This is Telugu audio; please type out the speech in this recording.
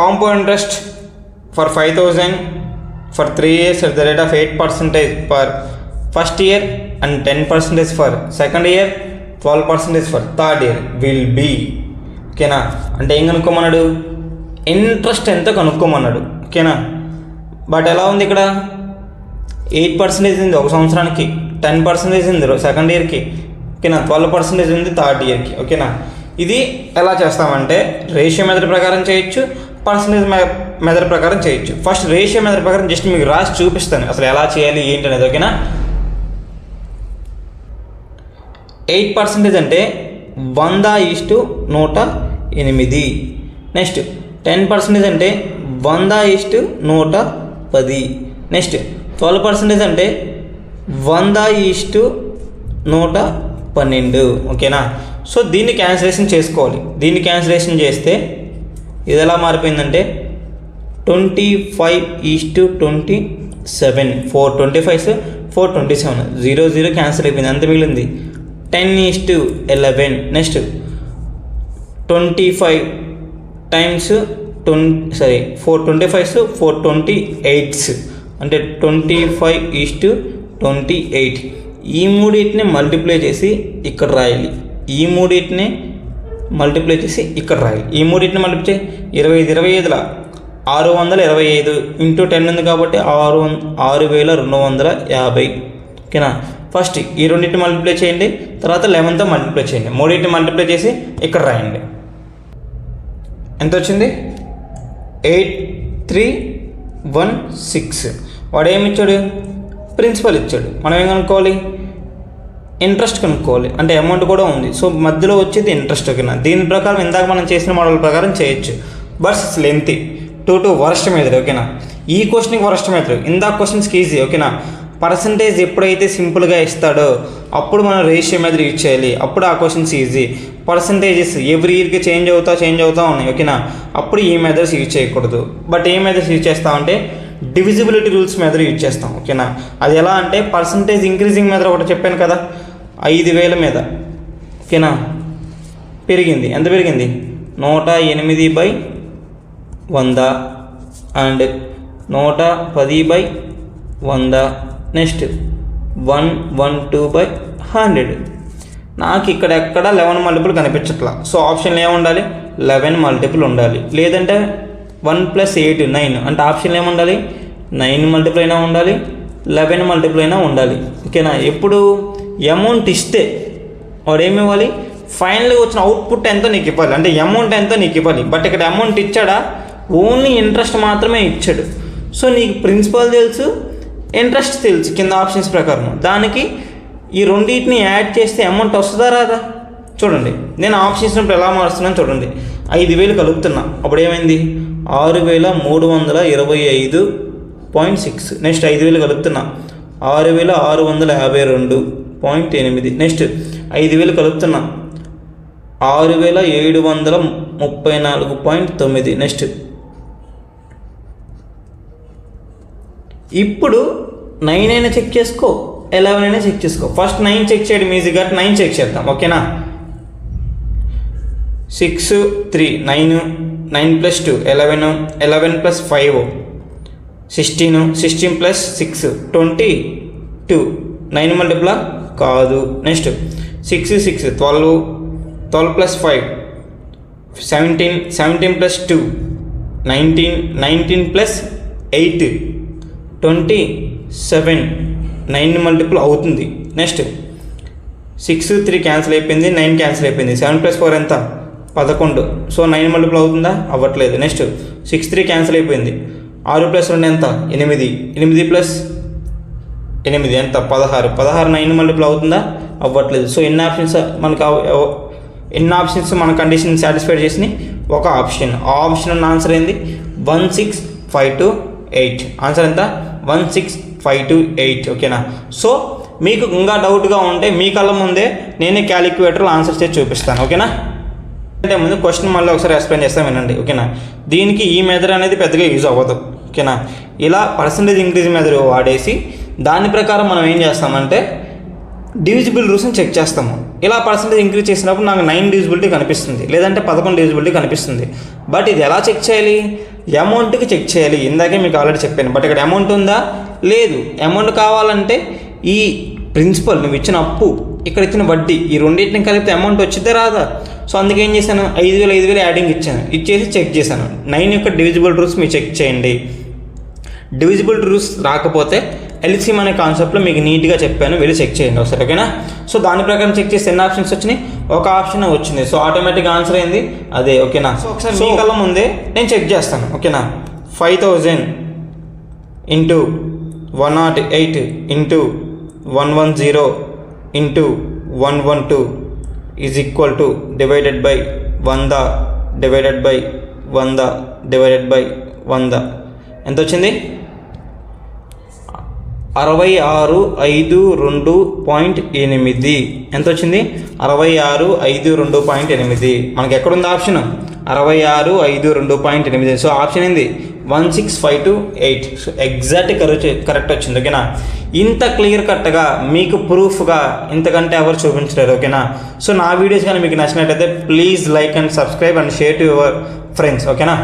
Compound interest for five thousand for three years at the rate of eight percentage for first year and ten percentage for second year twelve percentage for third year will be ఓకేనా అంటే ఏం కనుక్కోమన్నాడు? ఇంట్రెస్ట్ ఎంత కనుక్కోమన్నాడు? ఓకేనా బట్ ఎలా ఉంది ఇక్కడ? ఎయిట్ పర్సెంటేజ్ ఉంది ఒక సంవత్సరానికి టెన్ పర్సెంటేజ్ ఉంది సెకండ్ ఇయర్కి ఓకేనా ట్వెల్వ్ పర్సెంటేజ్ ఉంది థర్డ్ ఇయర్కి ఓకేనా ఇది ఎలా చేస్తామంటే రేషియో మెథడ్ ప్రకారం చేయొచ్చు. పర్సంటేజ్ మెథడ్ ప్రకారం చేయొచ్చు. ఫస్ట్ రేషియో మెథడ్ ప్రకారం జస్ట్ మీకు రాసి చూపిస్తాను. అసలు ఎలా చేయాలి ఏంటి అనేది ఓకేనా? ఎయిట్ పర్సెంటేజ్ అంటే వంద ఈస్టు నూట ఎనిమిది. నెక్స్ట్ టెన్ పర్సెంటేజ్ అంటే వంద ఈస్టు నూట పది. నెక్స్ట్ ట్వెల్వ్ పర్సెంటేజ్ అంటే వంద ఈస్టు నూట పన్నెండు. ఓకేనా? సో దీన్ని క్యాన్సిలేషన్ చేసుకోవాలి. దీన్ని క్యాన్సిలేషన్ చేస్తే ఇది ఎలా మారిపోయిందంటే twenty five is to twenty seven four twenty five four twenty seven zero zero cancel అయిపోయింది అంత మిగిలింది. Ten is to eleven next twenty five times twenty sorry four twenty fives four twenty eights అంటే twenty five is to twenty eight ఈ మూడింటిని మల్టిప్లై చేసి ఇక్కడ రాయాలి. ఈ మూడింటిని మల్టిప్లై చేసి ఇక్కడ రాయాలి ఈ మూడింటిని మల్టిప్లై ఇరవై ఐదు ఇరవై ఐదుల ఆరు వందల ఇరవై ఐదు ఇంటూ టెన్ ఉంది కాబట్టి ఆరు వం- ఆరు వేల రెండు వందల యాభై. ఓకేనా? ఫస్ట్ ఈ రెండింటిని మల్టిప్లై చేయండి. తర్వాత లెవెన్తో మల్టిప్లై చేయండి. మూడింటిని మల్టిప్లై చేసి ఇక్కడ రాయండి. ఎంత వచ్చింది? Eight three one six. వాడు ఏమి ఇచ్చాడు? ప్రిన్సిపల్ ఇచ్చాడు. మనం ఏం కనుక్కోవాలి? ఇంట్రెస్ట్ కనుక్కోవాలి. అంటే అమౌంట్ కూడా ఉంది. సో మధ్యలో వచ్చేది ఇంట్రెస్ట్ ఓకేనా దీని ప్రకారం ఇందాక మనం చేసిన మోడల్ ప్రకారం చేయొచ్చు. But length too too worst method ఓకేనా ఈ క్వశ్చన్కి వరస్ట్ మెథడ్ ఇందాక క్వశ్చన్స్కి ఈజీ ఓకేనా పర్సంటేజ్ ఎప్పుడైతే సింపుల్గా ఇస్తాడో అప్పుడు మనం రేషియో మెథడ్ యూజ్ చేయాలి. అప్పుడు ఆ క్వశ్చన్స్ ఈజీ పర్సంటేజెస్ ఎవ్రీ ఇయర్కి చేంజ్ అవుతా చేంజ్ అవుతా ఉన్నాయి ఓకేనా అప్పుడు ఈ మెథడ్స్ యూజ్ చేయకూడదు. బట్ ఏ మెథడ్స్ యూజ్ చేస్తామంటే డివిజిబిలిటీ రూల్స్ మెథడ్ యూజ్ చేస్తాం ఓకేనా అది ఎలా అంటే పర్సంటేజ్ ఇంక్రీజింగ్ మెథడ్ ఒకటి చెప్పాను కదా? ఐదు వేల మీద. ఓకేనా పెరిగింది. ఎంత పెరిగింది? నూట ఎనిమిది బై వంద. అండ్ నూట పది బై వంద. Next one one two by hundred. నాకు ఇక్కడ ఎక్కడ లెవెన్ మల్టిపుల్ కనిపించట్లా. సో ఆప్షన్లు ఏముండాలి లెవెన్ మల్టిపుల్ ఉండాలి. లేదంటే వన్ ప్లస్ ఎయిట్ నైన్. అంటే ఆప్షన్లు ఏముండాలి నైన్ మల్టిపుల్ అయినా ఉండాలి. లెవెన్ మల్టిపుల్ అయినా ఉండాలి. ఓకేనా? ఎప్పుడు? అమౌంట్ ఇస్తే వాడు ఏమి ఇవ్వాలి? ఫైనల్గా వచ్చిన అవుట్పుట్ ఎంతో నీకు ఇవ్వాలి? అంటే అమౌంట్ ఎంతో నీకు ఇవ్వాలి? బట్ ఇక్కడ అమౌంట్ ఇచ్చాడా? ఓన్లీ ఇంట్రెస్ట్ మాత్రమే ఇచ్చాడు. సో నీకు ప్రిన్సిపల్ తెలుసు ఇంట్రెస్ట్ తెలుసు కింద ఆప్షన్స్ ప్రకారం. దానికి ఈ రెండింటిని యాడ్ చేస్తే అమౌంట్ వస్తుందా రాదా? చూడండి నేను ఆప్షన్స్ ఇప్పుడు ఎలా మారుస్తున్నాను చూడండి. ఐదు వేలు కలుపుతున్నా. అప్పుడు ఏమైంది? ఆరు వేల మూడు వందల ఇరవై ఐదు పాయింట్ సిక్స్. నెక్స్ట్ ఐదు వేలు కలుపుతున్నా. ఆరు వేల ఆరు వందల యాభై రెండు. పాయింట్ ఎనిమిది. నెక్స్ట్ ఐదు వేలు కలుపుతున్నా. ఆరు వేల ఏడు వందల ముప్పై నాలుగు పాయింట్ తొమ్మిది. నెక్స్ట్ ఇప్పుడు నైన్ అయినా చెక్ చేసుకో ఎలెవెన్ అయినా చెక్ చేసుకో. ఫస్ట్ నైన్ చెక్ చేయడం ఈజీ కాబట్టి నైన్ చెక్ చేద్దాం ఓకేనా? Six three nine nine plus two eleven eleven plus five sixteen sixteen plus six twenty two. Nine multiple కాదు. Next six six twelve twelve plus five seventeen seventeen plus two nineteen nineteen plus eight twenty seven nine multiple అవుతుంది. నెక్స్ట్ సిక్స్ త్రీ క్యాన్సిల్ అయిపోయింది. నైన్ క్యాన్సిల్ అయిపోయింది. సెవెన్ ప్లస్ ఫోర్ ఎంత? పదకొండు. సో నైన్ మల్టిపుల్ అవుతుందా? అవ్వట్లేదు. నెక్స్ట్ సిక్స్ త్రీ క్యాన్సిల్ అయిపోయింది. ఆరు ప్లస్ రెండు ఎంత? ఎనిమిది. ఎనిమిది ప్లస్ ఎనిమిది ఎంత? పదహారు. పదహారు నైన్ మల్టిపుల్ అవుతుందా? అవ్వట్లేదు. సో ఎన్ని ఆప్షన్స్ మనకు ఎన్ని ఆప్షన్స్ మన కండిషన్ సాటిస్ఫై చేసినాయి? ఒక ఆప్షన్. ఆ ఆప్షన్ ఆన్సర్ ఏంది? One six five two eight. Answer ఎంత? One six five two eight. ఓకేనా? సో మీకు ఇంకా డౌట్గా ఉంటే మీ కళ్ళ ముందే నేనే క్యాలిక్యులేటర్లో ఆన్సర్స్ చేసి చూపిస్తాను. ఓకేనా? అంటే ముందు క్వశ్చన్ మళ్ళీ ఒకసారి ఎక్స్ప్లెయిన్ చేస్తాం వినండి. ఓకేనా? దీనికి ఈ మెథడ్ అనేది పెద్దగా యూజ్ అవ్వదు. ఓకేనా? ఇలా పర్సంటేజ్ ఇంక్రీజ్ మెథడ్ వాడేసి దాని ప్రకారం మనం ఏం చేస్తామంటే డివిజిబుల్ రూల్స్ని చెక్ చేస్తాము. ఇలా పర్సంటేజ్ ఇంక్రీజ్ చేసినప్పుడు నాకు నైన్ డివిజిబిలిటీ కనిపిస్తుంది. లేదంటే పదకొండు డివిజిబిలిటీ కనిపిస్తుంది. బట్ ఇది ఎలా చెక్ చేయాలి? అమౌంట్కి చెక్ చేయాలి. ఇందాకే మీకు ఆల్రెడీ చెప్పాను. బట్ ఇక్కడ అమౌంట్ ఉందా? లేదు. అమౌంట్ కావాలంటే ఈ ప్రిన్సిపల్ నువ్వు ఇచ్చిన అప్పు ఇక్కడ ఇచ్చిన వడ్డీ ఈ రెండింటిని కలిపితే అమౌంట్ వచ్చిందే రాదా? సో అందుకే ఏం చేశాను? ఐదు వేలు ఐదు వేలు యాడింగ్ ఇచ్చాను. ఇచ్చేసి చెక్ చేశాను. నైన్ యొక్క డివిజిబుల్ రూల్స్ మీరు చెక్ చేయండి. డివిజిబుల్ రూల్స్ రాకపోతే ఎల్సిఎం అనే కాన్సెప్ట్లో మీకు నీట్గా చెప్పాను వెళ్ళి చెక్ చేయండి ఒకసారి ఓకేనా సో దాని ప్రకారం చెక్ చేసి ఎన్ని ఆప్షన్స్ వచ్చినాయి? ఒక ఆప్షన్ వచ్చింది. సో ఆటోమేటిక్ ఆన్సర్ ఏంది? అదే ఓకేనా సో ఒకసారి మీ కళ్ళ ముందే నేను చెక్ చేస్తాను ఓకేనా five thousand into one nought eight into one one zero into one one two is equal to divided by వంద డివైడెడ్ బై వంద డివైడెడ్ బై వంద ఎంత వచ్చింది? అరవై ఆరు ఐదు రెండు పాయింట్ ఎనిమిది. ఎంత వచ్చింది అరవై ఆరు ఐదు రెండు పాయింట్ ఎనిమిది. మనకి ఎక్కడుంది ఆప్షన్? అరవై ఆరు ఐదు రెండు పాయింట్ ఎనిమిది. సో ఆప్షన్ ఏంది? One six five two eight. So exact correct correct వచ్చింది ఓకేనా? ఇంత క్లియర్ కట్గా మీకు ప్రూఫ్గా ఇంతకంటే ఎవరు చూపించలేరు ఓకేనా? సో నా వీడియోస్ కానీ మీకు నచ్చినట్టయితే please like and subscribe and share to your friends ఓకేనా?